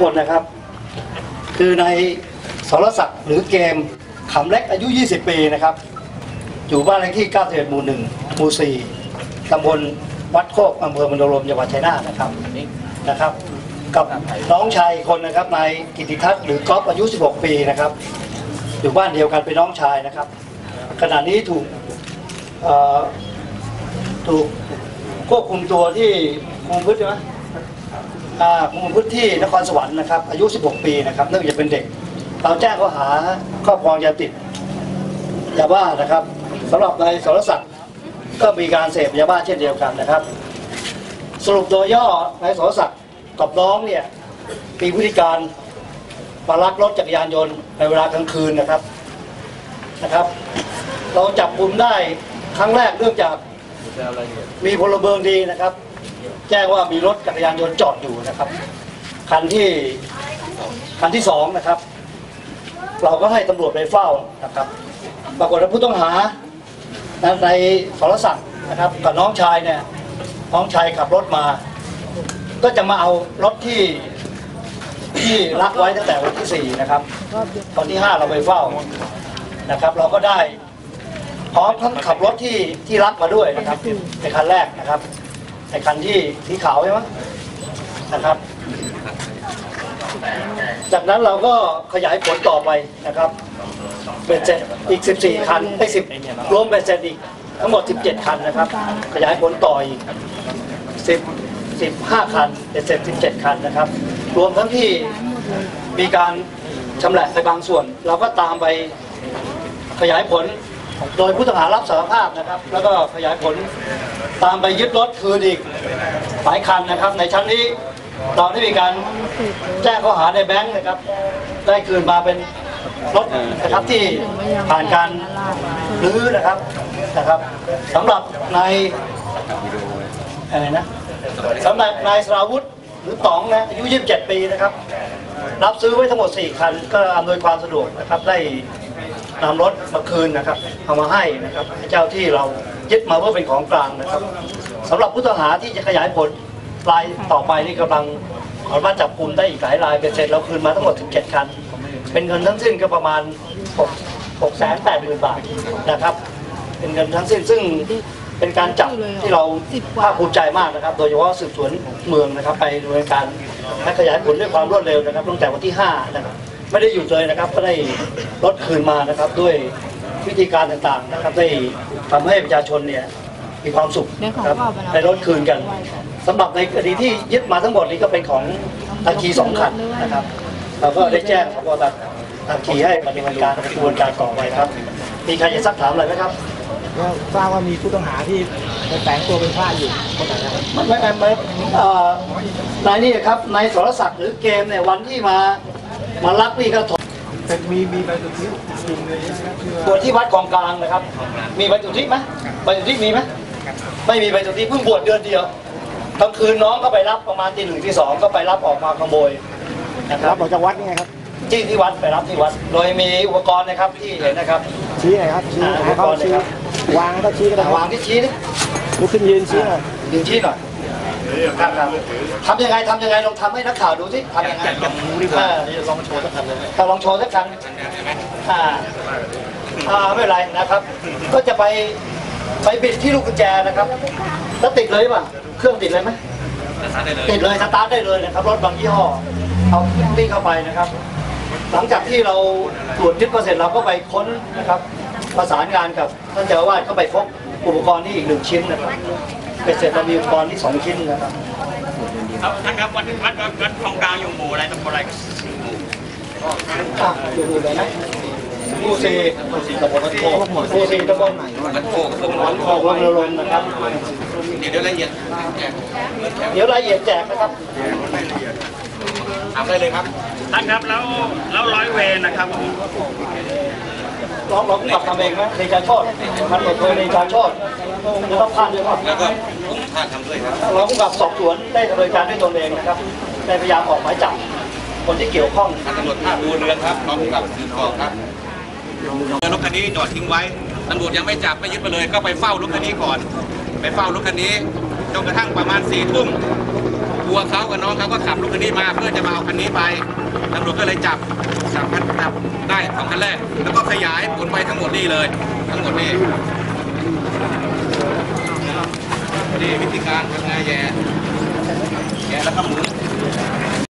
คนนะครับ คือในสรศักดิ์หรือเกมขำเล็กอายุ 20 ปีนะครับ อยู่บ้านเลขที่ 91 หมู่ 1 หมู่ 4 ตำบลวัดโคกอำเภอมณฑลรมจังหวัดชัยนาทนะครับนะครับ กับน้องชายคนนะครับนายกิติทัศน์หรือก๊อฟอายุ 16 ปีนะครับ อยู่บ้านเดียวกันเป็นน้องชายนะครับ ขณะนี้ถูกถูกควบคุมตัวที่คุมพฤทธิ์ใช่ไหม อ่าคุมพฤทธที่นครสวรรค์นะครับ อายุ 16 ปีนะครับเนื่องจากเป็นเด็ก เราแจ้งข้อหาครอบครองยาติดยาบ้านะครับสำหรับนายสรศักดิ์ก็มีการเสพยาบ้าเช่นเดียวกันนะครับ สรุปโดยย่อนายสรศักดิ์กับน้องเนี่ยมีพฤติการมาลักรถจักรยานยนต์ในเวลากลางคืนนะครับนะครับ เราจับกลุ่มได้ครั้งแรกเนื่องจากมีพลเมืองดีนะครับ แจ้งว่ามีรถจักรยานยนต์จอดอยู่นะครับ คันที่คันที่สองนะครับ เราก็ให้ตำรวจไปเฝ้านะครับ ปรากฏว่าผู้ต้องหาในสรศักดิ์นะครับกับน้องชายเนี่ยน้องชายขับรถมา ก็จะมาเอารถที่ที่รักไว้ตั้งแต่วันที่สี่นะครับวันที่ห้าเราไปเฝ้านะครับ เราก็ได้พร้อมทั้งขับรถที่ที่รักมาด้วยนะครับในคันแรกนะครับ ในคันที่สีขาวใช่ไหมนะครับ จากนั้นเราก็ขยายผลต่อไปนะครับเป็นเสร็จอีก 14 คันได้10รวมเป็นเสร็จอีกทั้งหมด 17 คันนะครับ ขยายผลต่ออีก10 15 คันเป็นเสร็จ17 คันนะครับ รวมทั้งที่มีการชำแหละไปบางส่วน เราก็ตามไปขยายผล โดยผู้ต้องหารับสารภาพนะครับ แล้วก็ขยายผลตามไปยึดรถคืนอีกหลายคันนะครับ ในชั้นนี้เราได้มีการแจ้งข้อหาในแบงค์นะครับ ได้คืนมาเป็นรถนะครับที่ผ่านการรื้อนะครับนะครับสำหรับนายอะไรนะสำหรับนายสราวุธหรือต๋องนะอายุ 27 ปีนะครับ รับซื้อไว้ทั้งหมด 4 คัน ก็อำนวยความสะดวกนะครับได้ นำรถมาคืนนะครับเอามาให้นะครับให้เจ้าที่เรายึดมาเพื่อเป็นของกลางนะครับสำหรับผู้ต้องหาที่จะขยายผลรายต่อไปนี่กำลังขอมาจับกลุ่มได้อีกหลายรายเป็นเสร็จเราคืนมาทั้งหมด17คัน เป็นเงินทั้งสิ้นก็ประมาณ6 6แสน8หมื่นบาทนะครับ เป็นเงินทั้งสิ้นซึ่งเป็นการจับที่เราภาคภูมิใจมากนะครับ โดยเฉพาะสืบสวนเมืองนะครับ ไปดำเนินการและขยายผลด้วยความรวดเร็วนะครับตั้งแต่วันที่5นะครับ ไม่ได้หยุดเลยนะครับ ก็ได้ลดคืนมานะครับด้วยวิธีการต่างๆนะครับ ได้ทำให้ประชาชนเนี่ยมีความสุขนะครับได้ลดคืนกันสำหรับในคดีที่ยึดมาทั้งหมดนี้ก็เป็นของตะคีสองขันนะครับเราก็ได้แจ้งสพตะคีให้ปฏิบัติการกระบวนการต่อไปครับ มีใครจะซักถามอะไรไหมครับก็ทราบว่ามีผู้ต้องหาที่ไปแฝงตัวเป็นพระอยู่คนไหนนะครับไม่ไม่ไม่เอ่อนายนี่ครับนายสรศักดิ์หรือเกมเนี่ยวันที่มา มาลักนี่ก็ถกแต่มีมีใบสุทธิจริงเลยนะครับตรวจที่วัดกองกลางนะครับ มีใบสุทธิไหมใบสุทธิมีไหมไม่มีใบสุทธิเพิ่งบวชเดือนเดียวกลางคืนน้องก็ไปรับประมาณตีหนึ่งที่สองก็ไปรับออกมาขโมยนะครัรับบออกจากวัดนี่ไงครับที่ที่วัดไปรับที่วัด โดยมีอุปกรณ์นะครับที่เห็นนะครับ ชี้หน่อยครับชี้อ่าให้เขาอุปกรณ์เลยชี้ครับวางก็ชี้ก็ได้วางที่ชี้นี่ลุกขึ้นยืนชี้หน่อยดึงชี้หน่อยครับครับ ทำยังไงทำยังไงลองทำให้นักข่าวดูสิทำยังไงอ่าลองโชว์สักคันเลยลองโชว์สักคันอ่าอ่าไม่เป็นไรนะครับ ก็จะไปไปบิดที่ลูกกุญแจนะครับ แล้วติดเลยป่ะเครื่องติดเลยไหมติดเลยสตาร์ทได้เลยนะครับรถบางยี่ห้อเอาวิ่งเข้าไปนะครับ หลังจากที่เราตรวจยึดมาเสร็จเราก็ไปค้นนะครับ ประสานงานกับท่านเจ้าอาวาสก็ไปพบอุปกรณ์ที่อีกหนึ่งชิ้นนะครับ เป็นเสร็จเรามีอุปกรณ์ที่สองชิ้นนะครับครับท่านครับวัดวัดวัดวัดคลองกลางอยู่หมู่อะไรตำบลอะไรอะดูดูเลยนะผู้ซีผู้ซีตำบลวัดโคกผู้ซีตำบลวัดโคกกับวัดโคกวังนรงค์นะครับเดี๋ยวละเอียดเดี๋ยวรายละเอียดแจกนะครับถามได้เลยครับท่านครับแล้วแล้วร้อยเวรนะครับ ร้องร้องกลับทำเองไหมในการโทษมันเปิดเผยในการโทษจะต้องผ่านด้วยป่ะแล้วก็ผมท่านทำด้วยครับร้องกับสอบสวนได้ดำเนินการด้วยตนเองนะครับได้พยายามออกหมายจับคนที่เกี่ยวข้องท่านตำรวจภาคดูเรือนครับรองผู้กำกับสืบกองครับรถคันนี้จอดทิ้งไว้ตำรวจยังไม่จับไม่ยึดไปเลย ก็ไปเฝ้ารถคันนี้ก่อน ไปเฝ้ารถคันนี้จนกระทั่งประมาณสี่ทุ่ม ตัวเขากับน้องเขาก็ขับรถคันนี้มาเพื่อจะมาเอาคันนี้ไปตำรวจก็เลยจับจับคันจับได้สองคันแรก แล้วก็ขยายผลไปทั้งหมดนี่เลย ทั้งหมดนี่นี่วิธีการทำงานแย่แย่แล้วก็หมุน